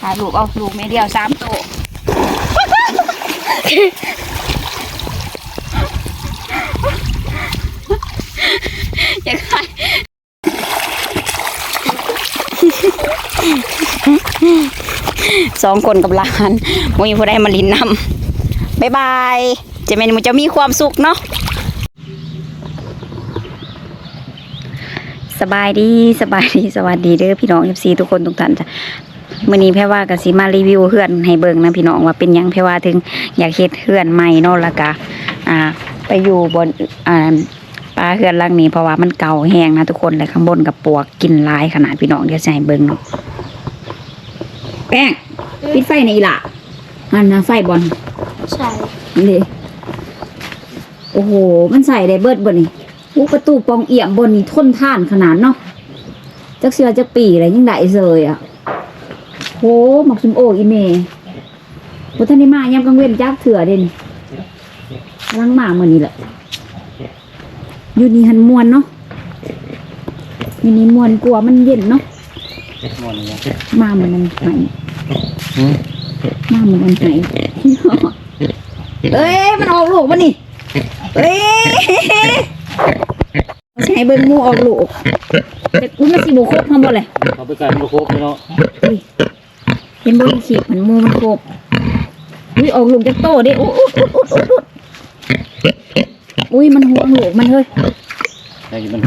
ถ่ายลูกเอาลูกเมเดียวสามโตวอยากได้สองคนกับหลานมมีผู้ใดมาลินนำบายบายเจะเมนมันจะมีความสุขเนาะสบายดีสบายดีสวัสดีเด้อพี่น้อง FC ทุกคนทุกท่านจ้ะ มื้อนี้แพ่ว่าก็สิมารีวิวเฮือนให้เบิ่งนะพี่น้องว่าเป็นหยังแพ่ว่าถึงอยากเฮ็ดเฮือนใหม่เนาะแล้วก็อ่า ไปอยู่บนอ่าปลาเฮือนหลังนี้เพราะว่ามันเก่าแห้งนะทุกคนและข้างบนกับปวกกินหลายขนาดพี่น้องเดี๋ยวจะให้เบิ่งเนาะแป้งปิดไฟในอีหละอันนะไฟบอลใช่นี่โอ้โห มันใส่ได้เบิดบ่นี่อู้ประตูปองเอี่ยมบนนี่ทนท่านขนาดเนาะจักเสือจักปีอะไรยังได้เลยอะ โหหมักซุมโออีเมบ่ทันได้มายามกลางเว้นจักเถื่อเด่นลังมามื้อนี้แหละอยู่นี่หันมวนเนาะอยู่นี่มวนกลัวมันเย็นเนาะหมดเลยมาเหมือนมันไหายมาเหมือนมันไหายเอ้ยมันออกลูกมันนี่เอ้ยใช้เบิ้งหมูออกลูกแต่อุ้ยมันสีบุครบทั้งหมดเลยเขาไปกันมาครบเนาะอุ้ย เห็นบนขีดมันหมูมันครบอุ้ยออกลูกจากโตเด้อุ๊ยอุ๊ยอุ๊ยอุ๊ยอุ๊ยอุ้ยมันห่วงลูกมันเฮ้ยแต่มัน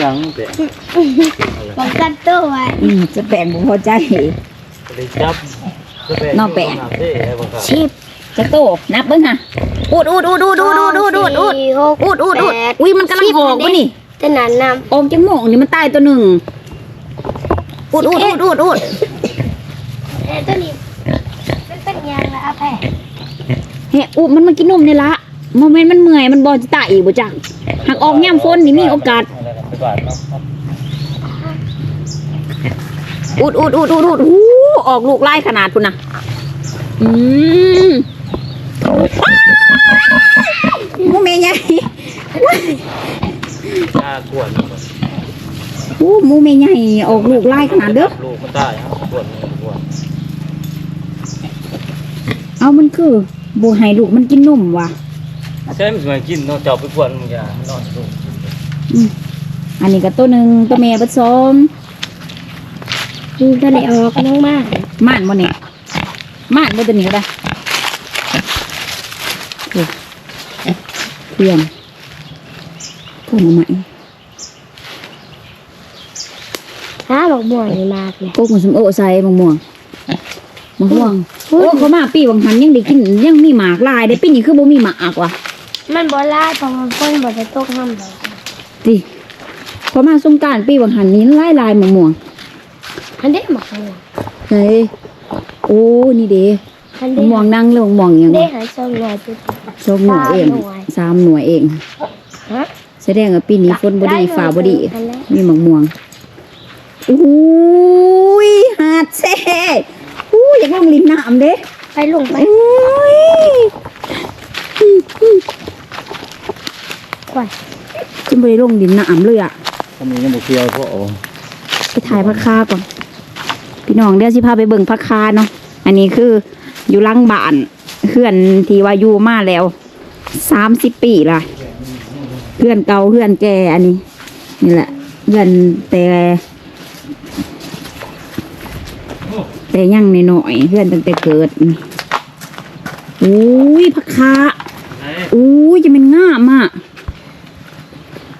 ยังแต่ป้องกันตัวไว้อืมจะแปลงบุพอใจไปจับชีพจากโตนับเบิ้งค่ะอุดอุดอุดอุดอุดอุดอุดอุดอุดสี่หกอุดอุดอุดแปอุ้ยมันกำลังออกวะนี่จะนานนออกจากหมองนี่มันตายตัวหนึ่ง อุดอุดอุดอุดอุดำเอ้ยตัวนี้มันเป็นยางละอาแพรเฮ้อุดมันมากินนมนี่ละโมเมนต์มันเมื่อยมันบอจะตายอีกบ่จังหักออกย่ำฝนนี่มีโอกาสไปบาดเนาะอุดอุดอุดอุดอุดหูออกลูกไล่ขนาดพุ่นนะอืมโมเมนต์ใหญ่ยากวนโอ้โมเมนต์ใหญ่ออกลูกไล่ขนาดเด้อลูกมันตายครับกวนกวนเอามันคือบูให้ลูกมันกินนมว่ะใช่มันมากินเนาะเจ้าไปกวนมึงอย่ามันนอนลูกอืมอันนี้ก็ตัวหนึ่งตัวแม่ผสมดูทะเลออกน้องมากม่านบ่เนี่ยม่านบ่ตัวนี้ก็ได้โอ้เพื่อนพูดมาใหม่ ถ้าบอกม่วงนี่มากเลยพวกมันสมโอใส่มะม่วงมะม่วงโอ้เขามาปีบางหันยังได้กินยังมีหมากลายได้ปีนี้คือบ่มีหมากว่ะมันบ่ลายเพราะมันเพิ่นบ่จะตกน้ำดอกติพอมาสงกรารปีบางหันนี้ลายลายมะม่วงอันเด้หมักม่วงเฮ้ยโอ้นี่เด้อันมะเด้ม่วงนั่งเรื่องมะม่วงอหย่างเด้วะหายสองหน่วยจุดสองหน่วยเองสามหน่วยเองฮะแสดงว่าปีนี้ฝนบ่ดีฟ้าบ่ดีอันแรกมีหมักม่วง อุ้ยหาดแซ่อู้อยากลงริมน้ำเด้ไปลงไปอุ้ยกว่าจะไม่ได้ลงริมน้ำเลยอะถ้ามียังบุเคียวเพราะโอ้ไปถ่ายพักคาก่อน พี่น้องเดี๋ยวสิพาไปเบิ่งพักคาเนาะอันนี้คืออยู่หลังบ้านเพื่อนที่ว่าอยู่มาแล้วสามสิบปีละเพื่อนเก่าเพื่อนแก่อันนี้ นี่แหละเพื่อนแต่ แต่ยังในหน่อยๆเพื่อนตั้งแต่เกิดนี่อุ้ยพักคาอุ้ยจะเป็นง่ามอะ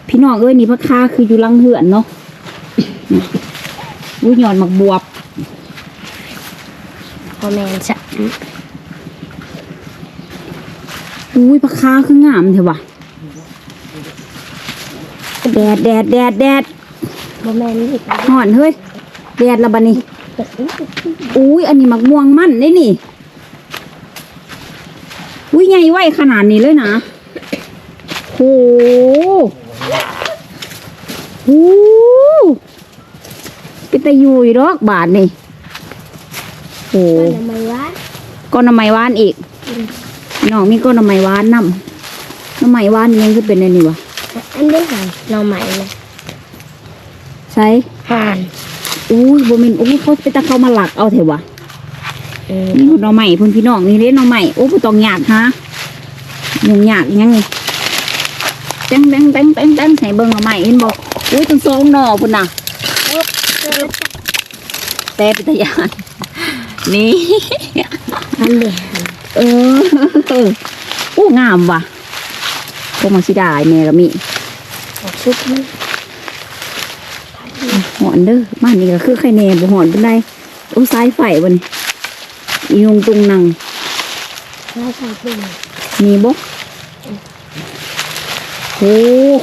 พี่น้องเอ้ยนี่พักคาคืออยู่หลังเหือนเนาะอุ้ยหยอดหมักบวบพอแม่นจะอุ้ยพักคาคืองามเถอะวะแดดแดดแดดแดดบ่แม่นอีกห่อนเฮ้ยแดดละบันนี้ อุ้ยอันนี้หมักม่วงมั่นได้นี่ อุ้ยใหญ่ไวขนาดนี้เลยนะโหโหเป็นตะยูอยู่ดอกบาทนี่โหก็นำมาวัดก้อนน้ำไม้หวานอีกน้องมีก้อนน้ำไม้หวานนำน้ำไม้หวานนี่ยังคือเป็นอันนี้วะอันเด้หายหน่อใหม่เลยใส่ห่าน อุ้ยบ่แม่นโอ้ยเขาไปตะเข้ามาหลักเอาเถอะวะนี่หน่อใหม่พุ่นพี่น้องนี่เด้หน่อใหม่โอ้บ่ต้องยากฮะยุ่งยากยังนี่แตงแตงแตงแตงแตงใส่เบิ่งน่อใหม่เห็นบ่อุ้ยทั้งสองหน่อพุ่นน่ะแต่ป็นตะยานนี่อันเดียเออโอ้งามว่ะพวกมาสิได้แม่ก็มีชุบมัน หอนเด้อบ้านนี้ก็คือไข่แหน่บ่หอนเป็นไรโอ้สายไฟบ่นี่อียงตุงนังแล้วใส่เป็นมีบ่โอ้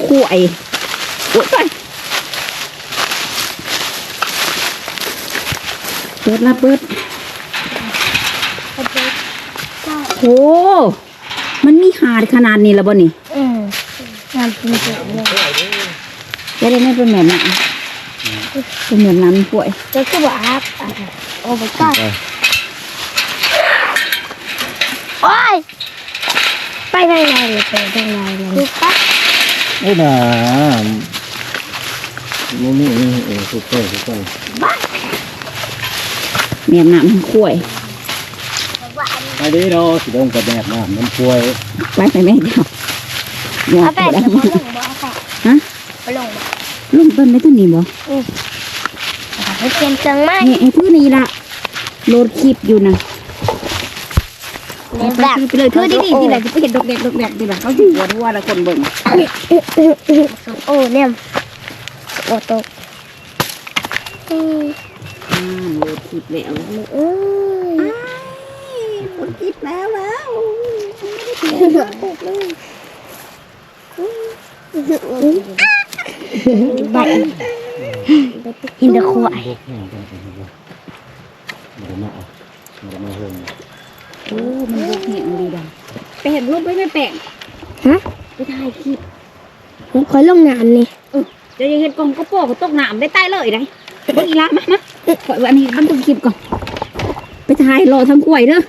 คู่ไอโอ้ยไปเปิดละเปิดกระเจี๊ยบก็โอ้มันมีหาดขนาดนี้แล้วบ่นี่อืมงานจริงๆเลยจะได้ไม่เป็นแบบนั้น เป็นแบบนั้นป่วยจะคือว่าอัพอะโอ้ยก็โอ้ยไปทางไหนเลยไปทางไหนเลยดูครับโอ้น่ะนี่นี่นี่เออถูกต้องถูกต้องแบบนั้นมันข่วยอันนี้เนาะสิลงกับแบบน้ำมันป่วยไปไปแม่เดียวอยาเอากแปไปดได้จะไหมมาลงบ่ค่ะฮะมาลงบ่ ลุงต้นไม่ต้นนี้บ่ไปเตรียมจังไหมนี่ไอ้พื้นนี้ละโหลดคลิปอยู่นะเรียนไปแบบไปเลยเธอดีดีดีแหละจะไปเห็นดอกเด็กดอกแดกดีแหละเขาถึงหัวทั่วแล้วคนเบิ่งโอ้เนี่ยโอ้ตกอืมอ่าโหลดคลิปแล้วเอ้ยโหลดคลิปแล้วแล้วใบอินเดอร์ควายพวกแห้งกันกันบ่บ่มาเอาบ่มาเฮิงโอ้มันบกเหนียงดีดังไปเห็นรูปไว้ไม่แปลงฮะไปถ่ายคลิปผมคอยลงงานนี่จะยังเห็นกล่อ งกระโปรงก็ตกน้ำได้ใต้เลยได้เบิ่งอีละมามาขอยอันนี้บันทึกคลิปก่อนไปถ่ายรอทั้งกล้วยเด้อ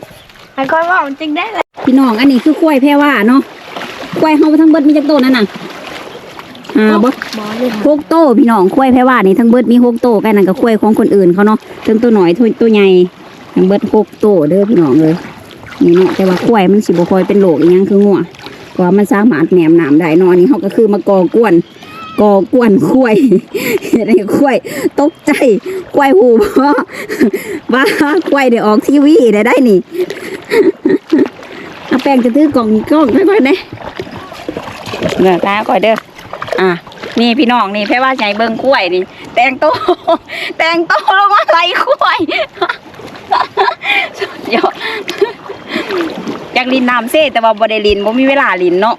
มันคอยว่ามันจึงได้เลยพี่น้องอันนี้คือกล้วยแพรว่าเนาะกล้วยเฮาทั้งเบิดมีจักโตนั่นน่ะ อ่าบ่บอเลยหกโตพี่น้องกล้วยแพรว่านี่ทั้งเบิดมีหกโตแค่นั้นก็กล้วยของคนอื่นเขาเนาะทั้งตัวหน่อยตัวตัวใหญ่ทั้งเบิดหกโตเด้อพี่น้องเลยนี่เนาะแต่ว่ากล้วยมันสิบ่ค่อยเป็นโรคอีหยังคืองัวเพราะว่ามันสามารถแหนมน้ำได้เนาะอันนี้เฮาก็คือมากอกวนกอกวนกล้วยเห็นไอ้กล้วยตกใจกล้วยหูบ่ว่ากล้วยได้ออกทีวีได้ได้นี่เอาแป้งจะตื้อกล่องกล้องค่อยๆเด้เด้อตาค่อยเด้อ อะนี่พี่น้องนี่แพ่ว่าใจเบิ่งกล้วยนี่ แตงโตแตงโตลงมาไหลกล้วยสุดยอดอยากลินน้ำเซ่แต่ว่าบ่ได้ลินบ่มีเวลาลินเนาะ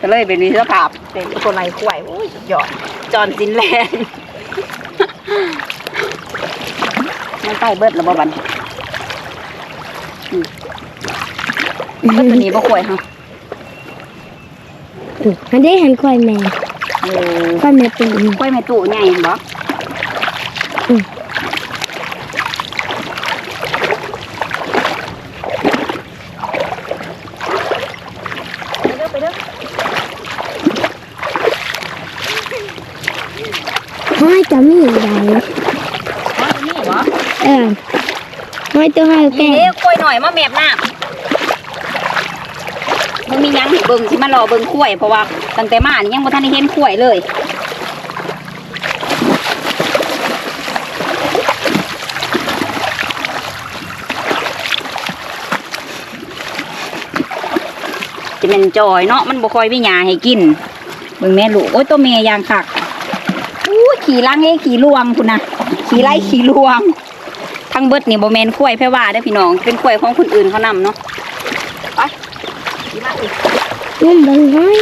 ก็เลยเป็นวิสภาพเป็นคนไหลกล้วยโอ้ยสุดยอดจอนสินแลนด์มันใต้เบิดแล้วบ่บัดนอืมเบิดตัวนี้บ่กล้วยเฮาอันนี้เห็นควายแมว เออควายแมวปีนกล้วยแม่ตู่ใหญ่เห็นบ่ไปเด้อไปเด้อห้อยจะมีอะไรอ๋อนี่บ่เออห้อยตัวห้อยนี่แก่เด้กล้วยหน่อยมาแมบน้ำมันมีหยังให้เบิ่งสิมารอเบิ่งกล้วยเพราะว่า ตั้งแต่มานี่ยังบ่ทันได้เห็นกล้วยเลยจะเป็นจอยเนาะมันบ่คอยมีหญ้าให้กินเบิ่งแม่ลูกโอ้ยตัวแม่ยางคักอู้ขี่ลังเอ้ขี่ลวงคุณนะขี่ไล่ขี่ลวงทั้งเบิดนี่บ่แม่นข้วยแพ่ว่าเด้พี่น้องเป็นข้วยของคนอื่นเขานำเนาะไปดีมากเลยนุ่มบังห้อย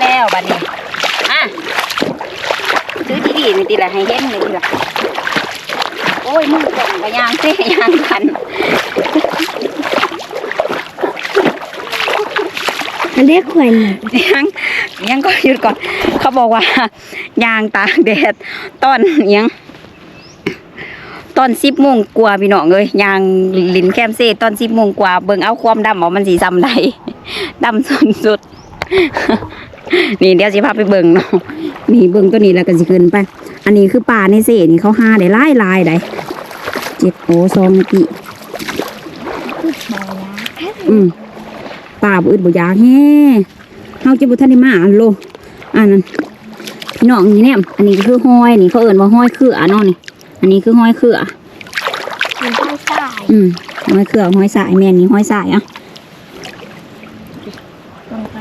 แล้วบัดนี้อะซื้อดีๆนี่ ติละให้เห็นนี่ติละโอ้ยมึงจังกะยางเซ่ยางกันอันเรียกขวัญยังยังก็หยุดก่อน เขาบอกว่ายางตากแดดตอนอิหยังตอนสิบโมงกว่าพี่น้องเอ้ยยางลินแคมเซ่ตอนสิบโมงกว่าเบิ่งเอาความดำออกมันสีซ้ำใดดำสุดสุดนี่เดี๋ยวสิพาไปเบิ่งเนาะนี่เบิ่งตัวนี้แล้วก็สิขึ้นไป อันนี้คือป่าในเซ่นี่เขาหาได้หลายลายได้เจ็ดโอ้ซองเมื่อกี้อืมป่าบ่อึดบ่อยากแฮ่เฮาจะบ่ทันได้มาอันโลอันนั้นพี่น้องนี่แน่อันนี้ก็คือห้อยนี่เขาเอิ้นว่าห้อยคืออะเนาะนี่ อันนี้คือห้อยเคือมันต้องใส่อืมห้อยเคือห้อยสายแม่นนี่ห้อยสายอะลงไป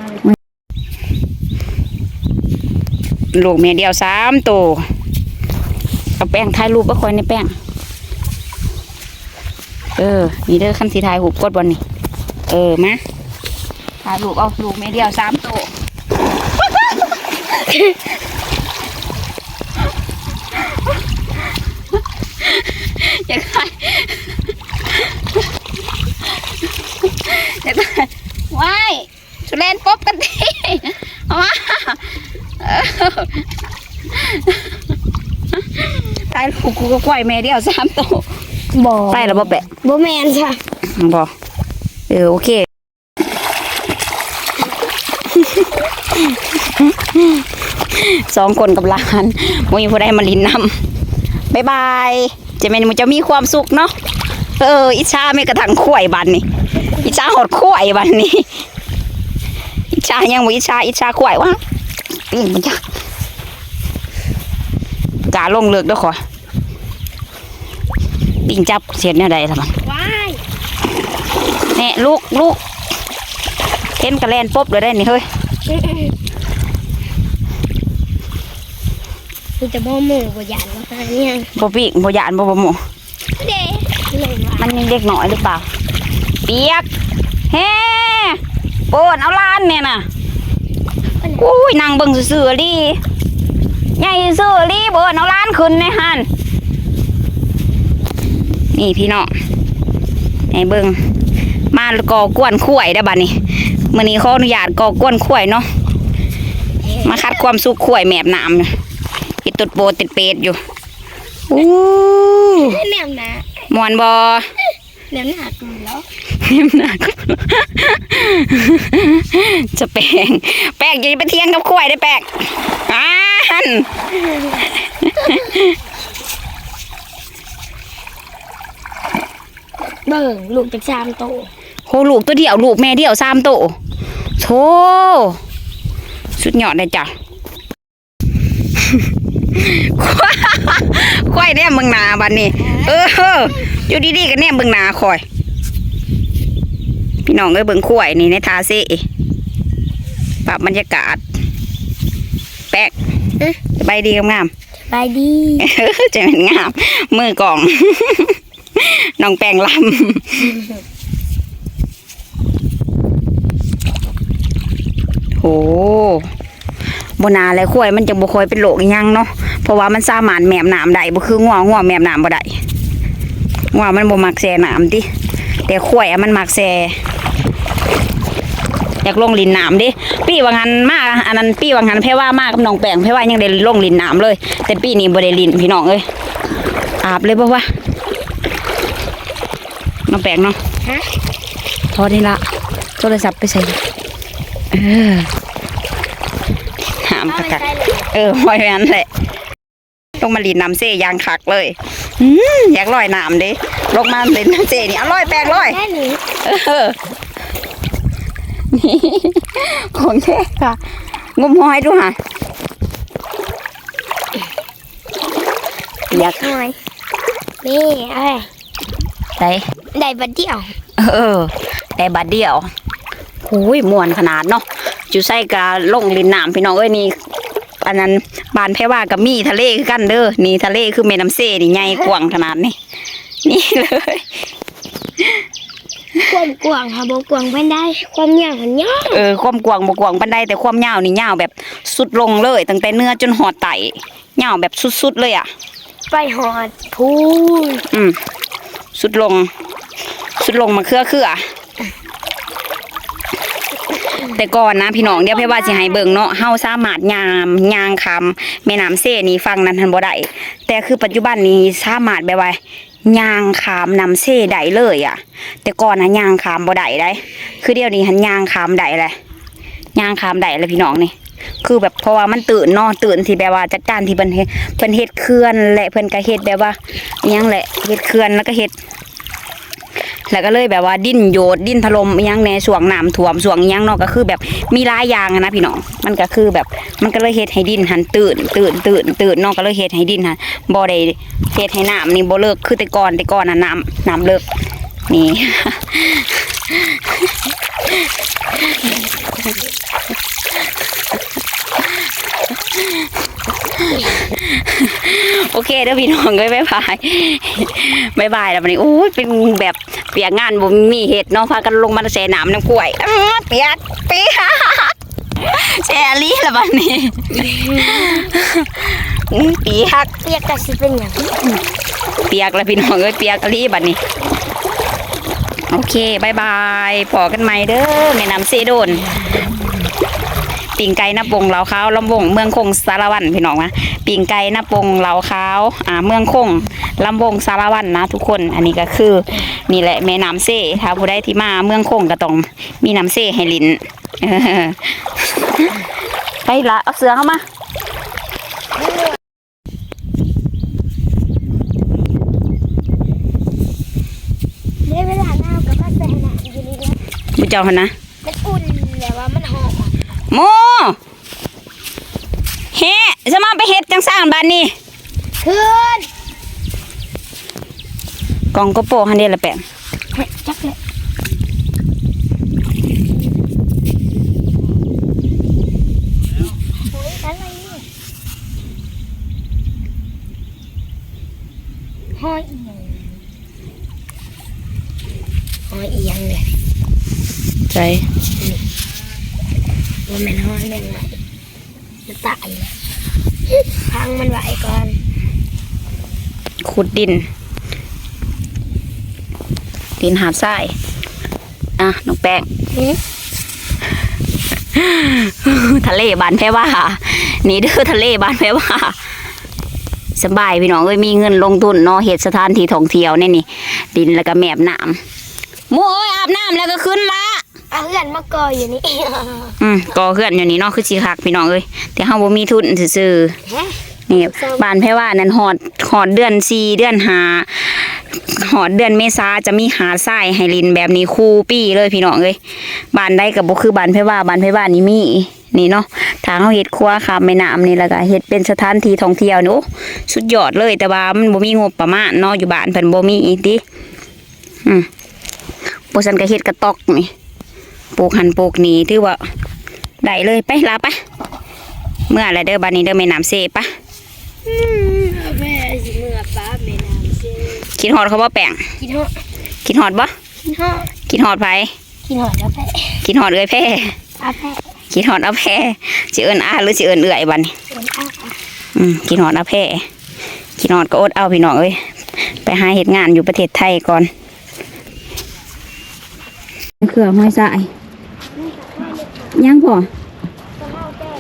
ลูกแม่เดียวสามตัว เอาแป้งถ่ายรูปก็คอยในแป้ง เออ นี่เด้อขั้นสีถ่ายหูกดบอลนี่ เออ มา ถ่ายรูปเอาลูกแม่เดียวสามตัวอยากได้อยากได้ว้ายสุเล่นป๊บกันดิเอามาเออตา ลูกกูก็กล้วยแม่เดียวสามตัวบ่ไปแล้วบ่แปะบ่แมนจ้ะบ่เออโอเคสองคนกับหลานบ่มีผู้ใดมาลินนำบ๊ายบายจะแม่นมันจะมีความสุขเนาะเอออิจฉาไม่กระทั่งข่วยบันนี่อิจฉาหดข่วยบันนี่อิจฉายังบ่อิจฉาอิจฉาข่วยวะปีนมันจะกาลงเลิกเด้อขอ ปิงจับเสียนแนวใดล่ะมันว้ายแน่ลูกลูกเห็นกระแลนปุ๊บเลยได้นี่เฮ้ยกูจะบ่หมู่บ่หยานว่าหาเนี่ยบ่ปีกบ่ยานบ่บ่หมูเด้เลยว่ามันยังเด็กหน่อยหรือเปล่า เปียกเฮ้โปนเอาล้านเนี่ยน่ะอุ้ยนางเบิ่งซื่อๆดิใหญ่ซื่อๆดิเบิ่นเอาล้านขึ้นในหัน นี่พี่น้องให้เบิ่งมาก่อกวนข่วยได้อบัดนี้มื้อนี้ขออนุญาตก่อกวนข่วยเนาะมาคัดความสุขข่วยแมบน้ำอยู่อีตุดโปติดเป็ดอยู่อู้แนมนะมวนบอแนมหนักอยู่แล้วเนียมหนักจะแป้งแป้งอย่าไปเทียงกับข่วยได้แป้งอ่าน เบิ่งลูกจากสามโตโหลูกตัวเดียวลูกแม่เดียวสามโตวโธ่สุดยอดเลยจ้ะข่อยเนี่ยมึงหนาบัดนี้ เอออยู่ดีๆกันเนี่ยมึงหนาคอย พี่น้องเอ้ยเบิ่งข่วยนี่ในทาเซ่ปรับบรรยากาศ แป๊กสบายดีงามไปดีๆจะเป็นงาม มือกล่อง น้องแปงลำโหบนาและข่วยมันจะบ่คอยเป็นโรคยังเนาะเพราะว่ามันสามารถแมมน้ำได้บ่คืองัวงัวแมมน้ำบ่ได้งัวมันบ่มักแซ่หน้ำติแต่ข่วยมันมักแซ่อยากลงลินน้ำดิปีว่างันมากอันนั้นปีว่างันแพ่ว่ามากับน้องแปงแพ่ว่ายังได้ลงลินน้ำเลย แต่ปีนี้บ่ได้ลินพี่น้องเอ้ยอาบเลยบ่วะ น้องแป้งเนาะฮะพอนี่ละโทรศัพท์ไปใส่เออหามเอากะไปกักใส่เลยเออไว้แม่นแหละต้องมาลีดน้ำเซยางคักเลยอืมอยากลอยน้ำดิลงมาเล่นน้ำเซนี่เอาลอยแปลงลอยได้หนึ่งเออนี่ของแท้ค่ะงมหอยดูฮะอยากหน่อยนี่เอ้ยได้ได้บัดเดียว เออได้บัดเดียวโอ้ยม่วนขนาดเนาะจูใส่กะลงลินน้ำพี่น้องเอ้ยนี่อันนั้นบานแพรว่ากับมีทะเลคือกันเด้อนี่ทะเลคือแม่น้ำเซนี่ใหญ่กว้างขนาดนี้นี่เลยความกว้างค่ะบ่กว้างปานใดความยาวมันยาวเออความกว้างบ่กว้างปานใดแต่ความยาวนี่ยาวแบบสุดลงเลย ตั้งแต่เนื้อจนหอดไตยาวแบบสุดๆเลยอะ ไปหอดพูนอืมสุดลง สุดลงมาเครือเครือแต่ก่อนนะพี่น้องเดี๋ยวเพว่าสิให้เบิ่งเนาะเฮาสามารถยามยางคำแม่น้ำเซนี่ฟังนั้นทันบ่ได้แต่คือปัจจุบันนี้สามารถแบบว่ายางขามนำเซได้เลยอะ แต่ก่อนนะยางขามบ่ได้ได้ คือเดี๋ยวนี้หันยางขามได้เลยยางขามได้เลยพี่น้องนี่คือแบบเพราะว่ามันตื่นเนาะตื่นที่แบบว่าจัดการที่เพิ่นเฮ็ดเพิ่นเฮ็ดเขื่อนและเพิ่นก็เฮ็ดแบบว่าอิหยังแหละเฮ็ดเขื่อนแล้วก็เฮ็ด แล้วก็เลยแบบว่าดิ้นโยดดิ้นถล่มยังในส่วงน้ำท่วมส่วงยังเนาะก็คือแบบมีลายยางนะพี่น้องมันก็คือแบบมันก็เลยเฮ็ดให้ดินหันตื่นตื่นตื่นตื่นเนาะก็เลยเฮ็ดให้ดินหันบ่ได้เฮ็ดให้น้ำนี่บ่เลิกคือแต่ก่อนแต่ก่อนน่ะน้ำน้ำเลิกนี่ โอ เคเด้อพี่น้องเลยบ๊ายบายบ๊ายบายแล้ววันนี้โอ้ยเป็นแบบเปียกงานบ่มีเห็ดเนาะพากันลงมาแช่น้ำน้ำกล้วยอ้าเปียกเปียกแช่ลีละบัดนี้อื้อเปียกเปียกกะสิเป็นหยังเปียกแล้วพี่น้องเอ้ยเปียกอะลีบัดนี้โอเคบายบายพอกันใหม่เด้อแม่น้ำเซโดน ปิ่งไก่หน้าปงเหลาขาวลำวงเมืองคงสารวันพี่น้องนะปิ่งไก่หน้าปงเหลาขาวอ่าเมืองคงลำวงสารวันนะ ทุกคนอันนี้ก็คือนี่แหละแม่น้ำเซ่ถ้าผู้ใดที่มาเมืองคงก็ต้องมีน้ำเซ่ให้ลินเออไปละเอาเสือเข้ามาได้เวลาหน้ากับพัดไปหน้าอยู่นี่แล้วบุเจ้าหันนะมันอุ่นแล้วว่ามันหอม โมเฮ้จะมาไปเฮ็ดจังสร้างบ้านนี้ขึ้นกล่องก็โปะหันเดียละแปะเฮ้ยจักเลยโอ้ยอะไรเนี่ยห้อยเอียงห้อยเอียงเลยใจ ว่ามันห้อยแม่งไหวมันตายเลยพังมันไหวก่อน ขุดดิน ดินหาดทราย อะน้องแป้งหือทะเลบานแพรว่านี่เด้อทะเลบานแพรว่าสบายพี่น้องเอ้ยมีเงินลงทุนเนาะเฮ็ดสถานที่ท่องเที่ยวนี่นี่ดินแล้วก็แมบน้ำหมูเอ้ยอาบน้ำแล้วก็ขึ้นละเอาเพื่อนมากออยู่นี่ อืมก็เฮือนอยู่นี่เนาะคือสิคักพี่น้องเอ้ยแต่เฮาบ่มีทุนซื่อๆฮะนี่บ้านแพ่ว่านั่นหอดหอดเดือนสี่เดือนหาหอดเดือนเมษาจะมีหาดทรายให้ลินแบบนี้คู่ปีเลยพี่น้องเอ้ยบ้านใดกับบ่คือบ้านแพ่ว่าบ้านแพ่ว่านี่มีนี่เนาะทางเขาเฮ็ดครัวค่ะแม่น้ำนี่แล้วก็เฮ็ดเป็นสถานที่ท่องเที่ยวนี่โอ้สุดยอดเลยแต่ว่ามันบ่มีงบประมาณเนาะอยู่บ้านเพิ่นบ่มีอีติอืมบ่ซั่นก็เฮ็ดกระต๊อกนี่ ปลูกหันปลูกนี่ถือว่าได้เลยไปลาไปเมื่อไรเด้อบ้านนี้เด้อแม่น้ำเซปะแม่สิเมื่อป้าแม่น้ำเชื่อคิดฮอดเขาบ่แป้งกินหอดคิดฮอดบ่กินหอดคิดฮอดไผกินหอดแล้วแพ้คิดฮอดเอ้ยแพ้อาแพ้คิดฮอดเอาแพ้สิเอิ้นอาหรือสิเอิ้นเอื้อยบัดนี้เป็นอาอืมคิดฮอดเอาแพ้คิดฮอดก็อดเอาพี่น้องเอ้ยไปหาเฮ็ดงานอยู่ประเทศไทยก่อนเครือห้อยสาย ยังพอจะเล่าแก้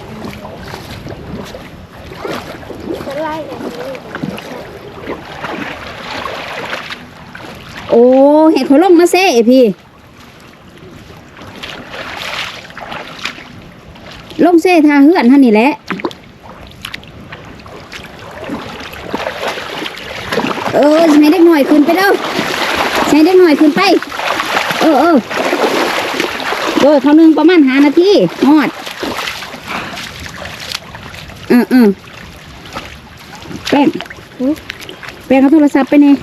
โอ้เห็ดเขาลงมาเซ่พี่ลงเซ่ทาเฮือนท่านนี่แหละเออใช้เด็กหน่อยขึ้นไปเด้อใช้เด็กหน่อยขึ้นไป เออเออ โดยเขาหนึ่งประมาณหานาทีหอดอืมอืมแป้งแป้งเอาโทรศัพท์ไปเนี่ย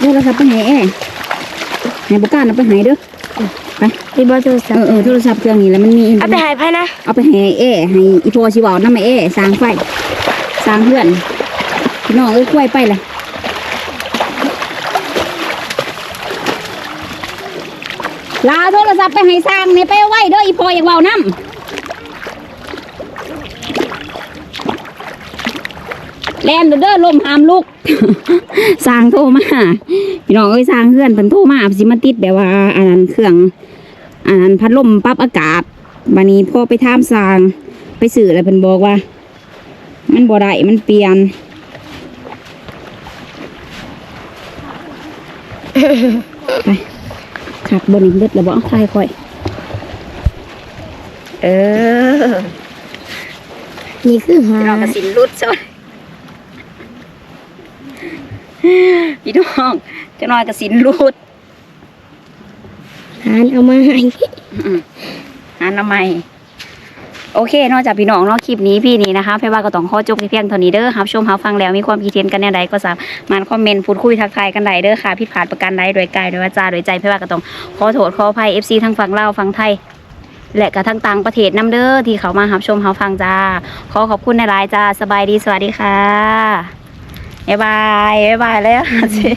โทรศัพท์ไปไหนแอ่ให้บุกการเอาไปไหนเด้อไปรีบอโทรศัพเออท์เออโทรศัพท์เครื่องนี้แล้วมันมีอินเทเอาอร์ไปเน็ตหายไปนะเอาไปให้เอให้อีโพชิเวาน้ำมาเอสร้างไฟสร้างเพื่อนพี่น้องเอ้ยกล้วยไปเลย ลาโทรศัพท์ไปให้สร้างนี่ไปเอาไว้เด้ออีพออยากเว้าน้ำแลนเด้อลมหามลุกสร้างโทรมาพี่น้องเอ้ยสร้างเพื่อนเพิ่นโทรมาสิมาติดแบบว่าอันนั้นเครื่องอ่านพัดลมปรับอากาศบันนี้พ่อไปท่ามสร้างไปสื่ออะไรเพิ่นบอกว่า มันบ่ได้มันเปลี่ยนไป ขับบนอีกเล็ดแล้วบ่เอาใครค่อย เออ นี่คือหาพี่น้องกระสินรุดซะพี่น้องเจะน้อยกระสินรุดหานเอามาให้อืมหาหน้าใหม่ โอเคนอกจากพี่น้องนอกคลิปนี้พี่นี้นะคะเพว่าก็ต้องขอจบเพียงเท่านี้เด้อครับชมรับฟังแล้วมีความคิดเห็นกันแนวใดก็สามารถคอมเมนต์พูดคุยทักทายกันได้เด้อค่ะผิดพลาดประการใดโดยกายโดยวาจาโดยใจเพว่าก็ต้องขอโทษขออภัย FC ทั้งฝั่งลาวฝั่งไทย และกระทั้งต่างประเทศนํเด้อที่เขามารับชมรับฟังจ้า ขอขอบคุณในไลน์จ้าสบายดีสวัสดีค่ะบ๊ายบายบ๊ายบายแล้วสิ